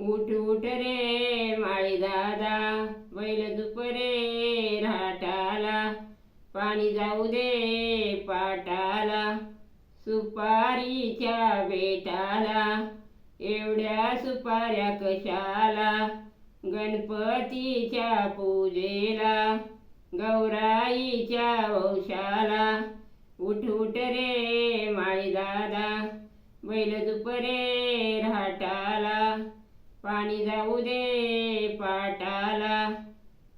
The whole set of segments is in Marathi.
उठ उठ रे माळी दादा बैल दुपरे राटाला पाणी जाऊ दे पाटाला सुपारीच्या बेटाला. एवढ्या सुपाऱ्या कशाला? गणपतीच्या पूजेला गौराईच्या वंशाला. उठ उठ रे माळी दादा बैल दुपरे राटा पाणी जाऊ दे पाटाला.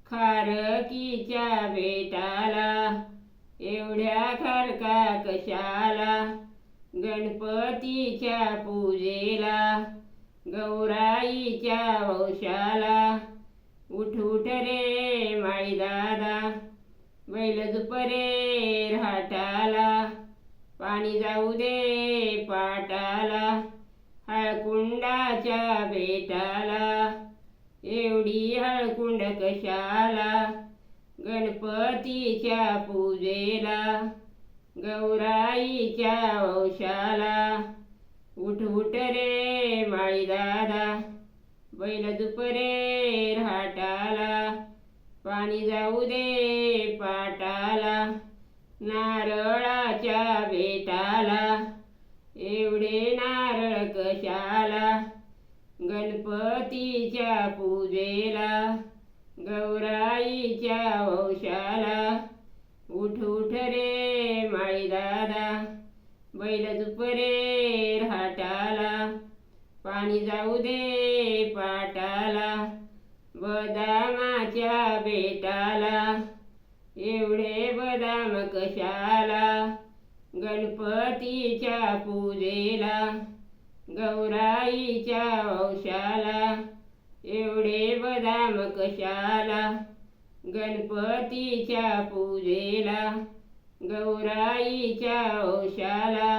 खारकीच्या बेटाला. एवढ्या खारका कशाला? गणपतीच्या पूजेला. गौराईच्या वंशाला. उठ उठ रे माळी दादा. बैल दुपरे राटाला पाणी जाऊ दे पाटाला. हळकुंडाच्या बेटाला एवढी हळकुंड कशाला गणपतीच्या पूजेला गौराईच्या वंशाला. उठ उठ रे माळी दादा बैल दुपरे राटाला. पाणी जाऊ दे पाटाला नारळाच्या बेटाला. कशाला गणपतीच्या पूजेला गौराईच्या वंशाला. उठ उठ रे माळी दादा बैल दुपरे राटाला पाणी जाऊ दे पाटाला बदामाच्या बेटाला. एवढे बदाम कशाला? गणपतीच्या पूजेला. गौराईच्या वंशाला एवढे बदाम कशाला गणपतीच्या पूजेला गौराईच्या वंशाला.